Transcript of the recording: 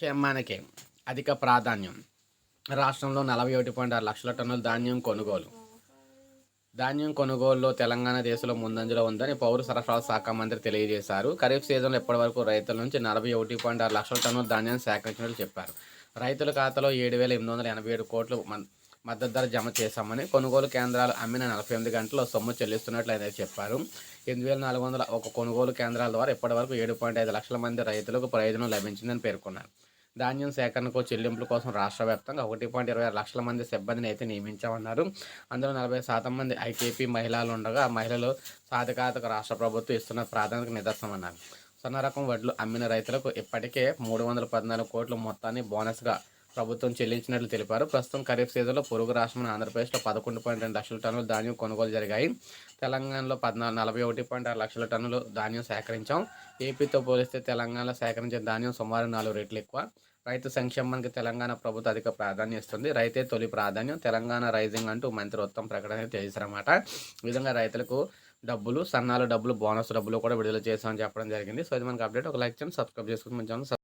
క్షేమానికి అధిక ప్రాధాన్యం. రాష్ట్రంలో నలభై ఒకటి పాయింట్ ఆరు లక్షల టన్నుల ధాన్యం కొనుగోలు. ధాన్యం కొనుగోలులో తెలంగాణ దేశంలో ముందంజలో ఉందని పౌర సరఫరాల శాఖ మంత్రి తెలియజేశారు. ఖరీఫ్ సీజన్లో ఇప్పటివరకు రైతుల నుంచి నలభై ఒకటి పాయింట్ ఆరు లక్షల టన్నుల ధాన్యాన్ని సేకరించినట్లు చెప్పారు. రైతుల ఖాతాలో ఏడు వేల ఎనిమిది వందల ఎనభై ఏడు కోట్లు మద్దతు ధర జమ చేశామని కొనుగోలు కేంద్రాలు అమ్మిన నలభై ఎనిమిది గంటల్లో సొమ్ము చెల్లిస్తున్నట్లు ఆయన చెప్పారు. ఎనిమిది వేల నాలుగు వందల ఒక కొనుగోలు కేంద్రాల ద్వారా ఇప్పటివరకు ఏడు పాయింట్ ఐదు లక్షల మంది రైతులకు ప్రయోజనం లభించిందని పేర్కొన్నారు. ధాన్యం సేకరణకు చెల్లింపుల కోసం రాష్ట్ర వ్యాప్తంగా ఒకటి పాయింట్ ఇరవై ఆరు లక్షల మంది సిబ్బందిని అయితే నియమించామన్నారు. అందులో నలభై శాతం మంది ఐకేపీ మహిళలు ఉండగా మహిళలు సాధికారతకు రాష్ట్ర ప్రభుత్వం ఇస్తున్న ప్రాధాన్యత నిదర్శనం అన్నారు. సన్న రకం వడ్లు అమ్మిన రైతులకు ఇప్పటికే మూడు వందల పద్నాలుగు కోట్ల మొత్తాన్ని బోనస్గా ప్రభుత్వం చెల్లించినట్లు తెలిపారు. ప్రస్తుతం ఖరీఫ్ సీజన్లో పొరుగు రాష్ట్రమైన ఆంధ్రప్రదేశ్లో పదకొండు పాయింట్ రెండు లక్షల టన్నుల ధాన్యం కొనుగోలు జరిగాయి. తెలంగాణలో పద్నాలుగు నలభై ఒకటి పాయింట్ ఆరు లక్షల టన్నులు ధాన్యం సేకరించాం. ఏపీతో పోలిస్తే తెలంగాణలో సేకరించే ధాన్యం సుమారు నాలుగు రెట్లు ఎక్కువ. రైతు సంక్షేమానికి తెలంగాణ ప్రభుత్వం అధిక ప్రాధాన్యం ఇస్తుంది. రైతే తొలి ప్రాధాన్యం. తెలంగాణ రైజింగ్ అంటూ మంత్రి ఉత్తమ ప్రకటన చేశారన్నమాట. ఈ విధంగా రైతులకు డబ్బులు సన్నాలు డబ్బులు బోనస్ డబ్బులు కూడా విడుదల చేస్తామని చెప్పడం జరిగింది. సో ఇది మనకి అప్డేట్. ఒక లైక్ చేయండి సబ్స్క్రైబ్ చేసుకుని మన ఛానల్